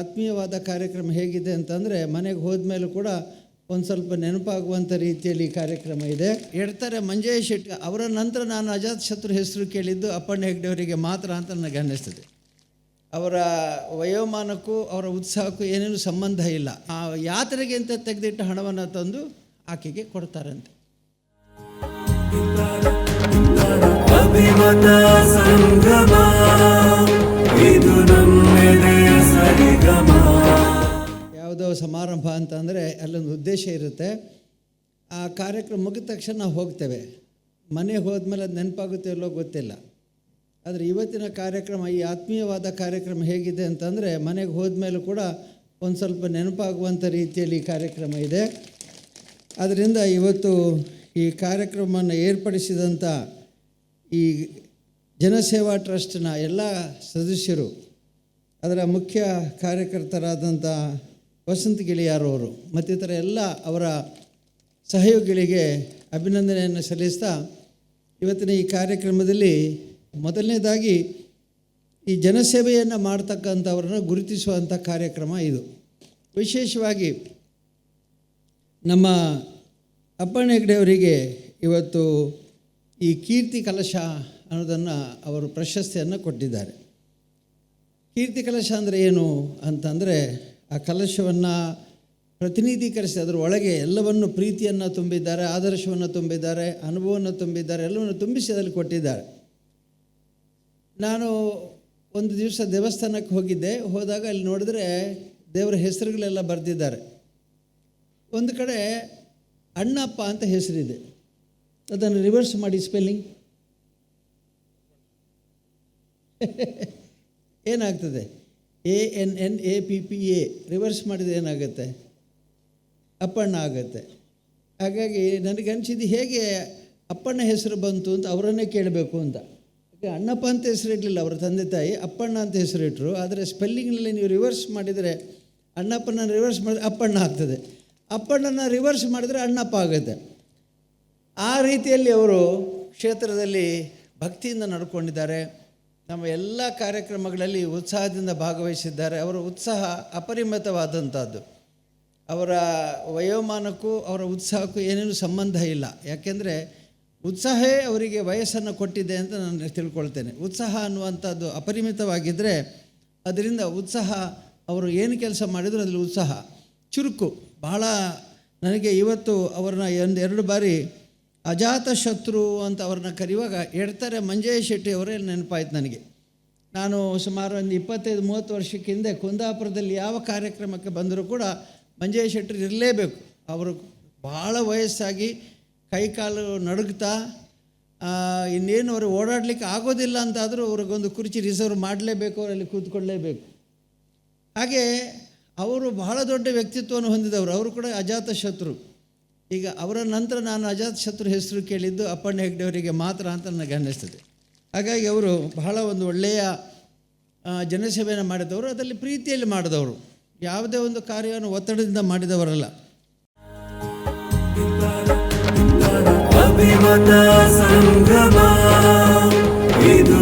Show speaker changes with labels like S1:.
S1: ಆತ್ಮೀಯವಾದ ಕಾರ್ಯಕ್ರಮ ಹೇಗಿದೆ ಅಂತಂದರೆ ಮನೆಗೆ ಹೋದ್ಮೇಲೂ ಕೂಡ ಒಂದು ಸ್ವಲ್ಪ ನೆನಪಾಗುವಂಥ ರೀತಿಯಲ್ಲಿ ಕಾರ್ಯಕ್ರಮ ಇದೆ. ಹೇಳ್ತಾರೆ ಮಂಜಯ್ಯ ಶೆಟ್ಟಿ, ಅವರ ನಂತರ ನಾನು ಅಜಾತ್ ಶತ್ರು ಹೆಸರು ಕೇಳಿದ್ದು ಅಪ್ಪಣ್ಣ ಹೆಗ್ಡೆಯವರಿಗೆ ಮಾತ್ರ ಅಂತ ನನಗೆ ಅನ್ನಿಸ್ತದೆ. ಅವರ ವಯೋಮಾನಕ್ಕೂ ಅವರ ಉತ್ಸಾಹಕ್ಕೂ ಏನೇನು ಸಂಬಂಧ ಇಲ್ಲ. ಆ ಯಾತ್ರೆಗೆ ಅಂತ ತೆಗೆದಿಟ್ಟ ಹಣವನ್ನು ತಂದು ಆಕೆಗೆ ಕೊಡ್ತಾರಂತೆ.
S2: ಇದು
S1: ಸಮಾರಂಭ ಅಂತಂದರೆ ಅಲ್ಲೊಂದು ಉದ್ದೇಶ ಇರುತ್ತೆ. ಆ ಕಾರ್ಯಕ್ರಮ ಮುಗಿದ ತಕ್ಷಣ ನಾವು ಹೋಗ್ತೇವೆ. ಮನೆಗೆ ಹೋದ್ಮೇಲೆ ಅದು ನೆನಪಾಗುತ್ತೆ ಇಲ್ಲೋ ಗೊತ್ತಿಲ್ಲ. ಆದರೆ ಇವತ್ತಿನ ಕಾರ್ಯಕ್ರಮ, ಈ ಆತ್ಮೀಯವಾದ ಕಾರ್ಯಕ್ರಮ ಹೇಗಿದೆ ಅಂತಂದರೆ ಮನೆಗೆ ಹೋದ್ಮೇಲೂ ಕೂಡ ಒಂದು ಸ್ವಲ್ಪ ನೆನಪಾಗುವಂಥ ರೀತಿಯಲ್ಲಿ ಈ ಕಾರ್ಯಕ್ರಮ ಇದೆ. ಅದರಿಂದ ಇವತ್ತು ಈ ಕಾರ್ಯಕ್ರಮವನ್ನು ಏರ್ಪಡಿಸಿದಂಥ ಈ ಜನಸೇವಾ ಟ್ರಸ್ಟ್ನ ಎಲ್ಲ ಸದಸ್ಯರು, ಅದರ ಮುಖ್ಯ ಕಾರ್ಯಕರ್ತರಾದಂಥ ವಸಂತ ಗಿಳಿಯಾರವರು ಮತ್ತಿತರ ಎಲ್ಲ ಅವರ ಸಹಯೋಗಿಗಳಿಗೆ ಅಭಿನಂದನೆಯನ್ನು ಸಲ್ಲಿಸ್ತಾ ಇವತ್ತಿನ ಈ ಕಾರ್ಯಕ್ರಮದಲ್ಲಿ ಮೊದಲನೇದಾಗಿ ಈ ಜನಸೇವೆಯನ್ನು ಮಾಡ್ತಕ್ಕಂಥವ್ರನ್ನ ಗುರುತಿಸುವಂಥ ಕಾರ್ಯಕ್ರಮ ಇದು. ವಿಶೇಷವಾಗಿ ನಮ್ಮ ಅಪ್ಪಣ್ಣ ಹೆಗ್ಡೆಯವರಿಗೆ ಇವತ್ತು ಈ ಕೀರ್ತಿ ಕಲಶ ಅನ್ನೋದನ್ನು ಅವರು ಪ್ರಶಸ್ತಿಯನ್ನು ಕೊಟ್ಟಿದ್ದಾರೆ. ಕೀರ್ತಿ ಕಲಶ ಅಂದರೆ ಏನು ಅಂತಂದರೆ ಆ ಕಲಶವನ್ನು ಪ್ರತಿನಿಧೀಕರಿಸಿ, ಅದರ ಒಳಗೆ ಎಲ್ಲವನ್ನು ಪ್ರೀತಿಯನ್ನು ತುಂಬಿದ್ದಾರೆ, ಆದರ್ಶವನ್ನು ತುಂಬಿದ್ದಾರೆ, ಅನುಭವವನ್ನು ತುಂಬಿದ್ದಾರೆ, ಎಲ್ಲವನ್ನು ತುಂಬಿಸಿ ಅದರಲ್ಲಿ ಕೊಟ್ಟಿದ್ದಾರೆ. ನಾನು ಒಂದು ದಿವಸ ದೇವಸ್ಥಾನಕ್ಕೆ ಹೋಗಿದ್ದೆ. ಹೋದಾಗ ಅಲ್ಲಿ ನೋಡಿದ್ರೆ ದೇವರ ಹೆಸರುಗಳೆಲ್ಲ ಬರೆದಿದ್ದಾರೆ. ಒಂದು ಕಡೆ ಅಣ್ಣಪ್ಪ ಅಂತ ಹೆಸರಿದೆ. ಅದನ್ನು ರಿವರ್ಸ್ ಮಾಡಿ ಸ್ಪೆಲ್ಲಿಂಗ್ ಏನಾಗ್ತದೆ? A N N A P P A reverse ಮಾಡಿದರೆ ಏನಾಗುತ್ತೆ? ಅಪ್ಪಣ್ಣ ಆಗುತ್ತೆ. ಹಾಗಾಗಿ ನನಗೆ ಅನಿಸಿದ್ದು ಹೇಗೆ ಅಪ್ಪಣ್ಣ ಹೆಸರು ಬಂತು ಅಂತ ಅವರನ್ನೇ ಕೇಳಬೇಕು ಅಂತ. ಅಣ್ಣಪ್ಪ ಅಂತ ಹೆಸರಿಡಲಿಲ್ಲ ಅವರ ತಂದೆ ತಾಯಿ ಅಪ್ಪಣ್ಣ ಅಂತ ಹೆಸರಿಟ್ಟರು ಆದರೆ ಸ್ಪೆಲ್ಲಿಂಗ್ನಲ್ಲಿ ನೀವು ರಿವರ್ಸ್ ಮಾಡಿದರೆ ಅಣ್ಣಪ್ಪನ ರಿವರ್ಸ್ ಮಾಡಿದ್ರೆ ಅಪ್ಪಣ್ಣ ಆಗ್ತದೆ. ಅಪ್ಪಣ್ಣನ ರಿವರ್ಸ್ ಮಾಡಿದರೆ ಅಣ್ಣಪ್ಪ ಆಗುತ್ತೆ. ಆ ರೀತಿಯಲ್ಲಿ ಅವರು ಕ್ಷೇತ್ರದಲ್ಲಿ ಭಕ್ತಿಯಿಂದ ನಡ್ಕೊಂಡಿದ್ದಾರೆ. ನಮ್ಮ ಎಲ್ಲ ಕಾರ್ಯಕ್ರಮಗಳಲ್ಲಿ ಉತ್ಸಾಹದಿಂದ ಭಾಗವಹಿಸಿದ್ದಾರೆ. ಅವರ ಉತ್ಸಾಹ ಅಪರಿಮಿತವಾದಂಥದ್ದು. ಅವರ ವಯೋಮಾನಕ್ಕೂ ಅವರ ಉತ್ಸಾಹಕ್ಕೂ ಏನೇನು ಸಂಬಂಧ ಇಲ್ಲ. ಯಾಕೆಂದರೆ ಉತ್ಸಾಹವೇ ಅವರಿಗೆ ವಯಸ್ಸನ್ನು ಕೊಟ್ಟಿದೆ ಅಂತ ನಾನು ತಿಳ್ಕೊಳ್ತೇನೆ. ಉತ್ಸಾಹ ಅನ್ನುವಂಥದ್ದು ಅಪರಿಮಿತವಾಗಿದ್ದರೆ ಅದರಿಂದ ಉತ್ಸಾಹ, ಅವರು ಏನು ಕೆಲಸ ಮಾಡಿದರೂ ಅದರಲ್ಲಿ ಉತ್ಸಾಹ. ಚುರುಕು. ಬಹಳ ನನಗೆ ಇವತ್ತು ಅವ್ರನ್ನ ಒಂದು ಎರಡು ಬಾರಿ ಅಜಾತ ಶತ್ರು ಅಂತ ಅವ್ರನ್ನ ಕರೆಯುವಾಗ ಎಡ್ತಾರೆ ಶೆಟ್ಟಿ ಅವರೇ ನೆನಪಾಯ್ತು ನನಗೆ. ನಾನು ಸುಮಾರು ಒಂದು ಇಪ್ಪತ್ತೈದು, ಮೂವತ್ತು ವರ್ಷಕ್ಕೆ ಹಿಂದೆ ಕುಂದಾಪುರದಲ್ಲಿ ಯಾವ ಕಾರ್ಯಕ್ರಮಕ್ಕೆ ಬಂದರೂ ಕೂಡ ಮಂಜಯ್ಯ ಶೆಟ್ಟರು ಇರಲೇಬೇಕು. ಅವರು ಭಾಳ ವಯಸ್ಸಾಗಿ ಕೈಕಾಲು ನಡುಗ್ತಾ ಇನ್ನೇನು ಅವರು ಓಡಾಡಲಿಕ್ಕೆ ಆಗೋದಿಲ್ಲ ಅಂತಾದರೂ ಅವ್ರಿಗೊಂದು ಕುರ್ಚಿ ರಿಸರ್ವ್ ಮಾಡಲೇಬೇಕು, ಅವರಲ್ಲಿ ಕೂತ್ಕೊಳ್ಳೇಬೇಕು. ಹಾಗೆ ಅವರು ಬಹಳ ದೊಡ್ಡ ವ್ಯಕ್ತಿತ್ವವನ್ನು ಹೊಂದಿದವರು. ಅವರು ಕೂಡ ಅಜಾತ ಶತ್ರು ಈಗ ಅವರ ನಂತರ ನಾನು ಅಜಾತ್ ಶತ್ರು ಹೆಸರು ಕೇಳಿದ್ದು ಅಪ್ಪಣ್ಣ ಹೆಗ್ಡೆಯವರಿಗೆ ಮಾತ್ರ ಅಂತ ನನಗೆ ಅನ್ನಿಸ್ತದೆ. ಹಾಗಾಗಿ ಅವರು ಬಹಳ ಒಂದು ಒಳ್ಳೆಯ ಜನಸೇವೆಯನ್ನು ಮಾಡಿದವರು, ಅದರಲ್ಲಿ ಪ್ರೀತಿಯಲ್ಲಿ ಮಾಡಿದವರು. ಯಾವುದೇ ಒಂದು ಕಾರ್ಯವನ್ನು ಒತ್ತಡದಿಂದ ಮಾಡಿದವರಲ್ಲ.
S2: ಇದು